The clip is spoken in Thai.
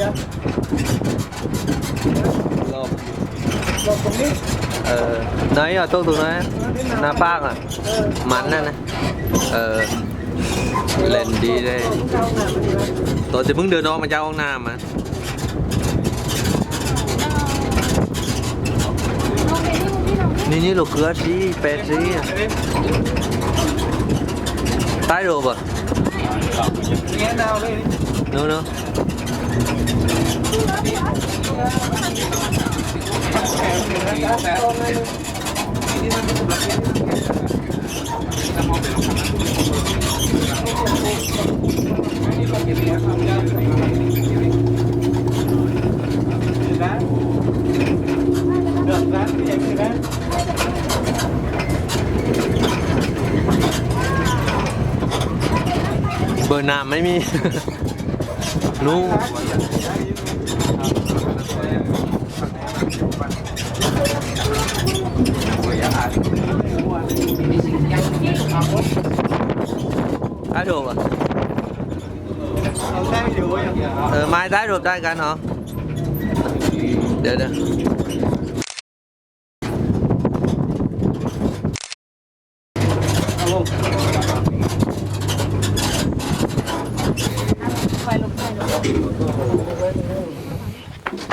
ลงเดี๋ยวรอบลงตรงนี้เออ mắn này này ờ lên đi đây เข้าหน้ามันดีไหม tôi thì muốn đưa nó mà cho con nam mà Ni ni lo cửa gì, bé gì à. Tái rồi bà. เงี้ยดาวเลย No no. ร้านเดือดร้านที่ไหนคือร้านเบอร์นามไม่มีนู่ได้ถูกอะเราได้อยู่อย่างเงี้ยเออไม้ได้รวมได้กัน เบอร์นามไม่มี วเอาลงไฟลุกไฟลุก なぜなら、お金をもらうのです。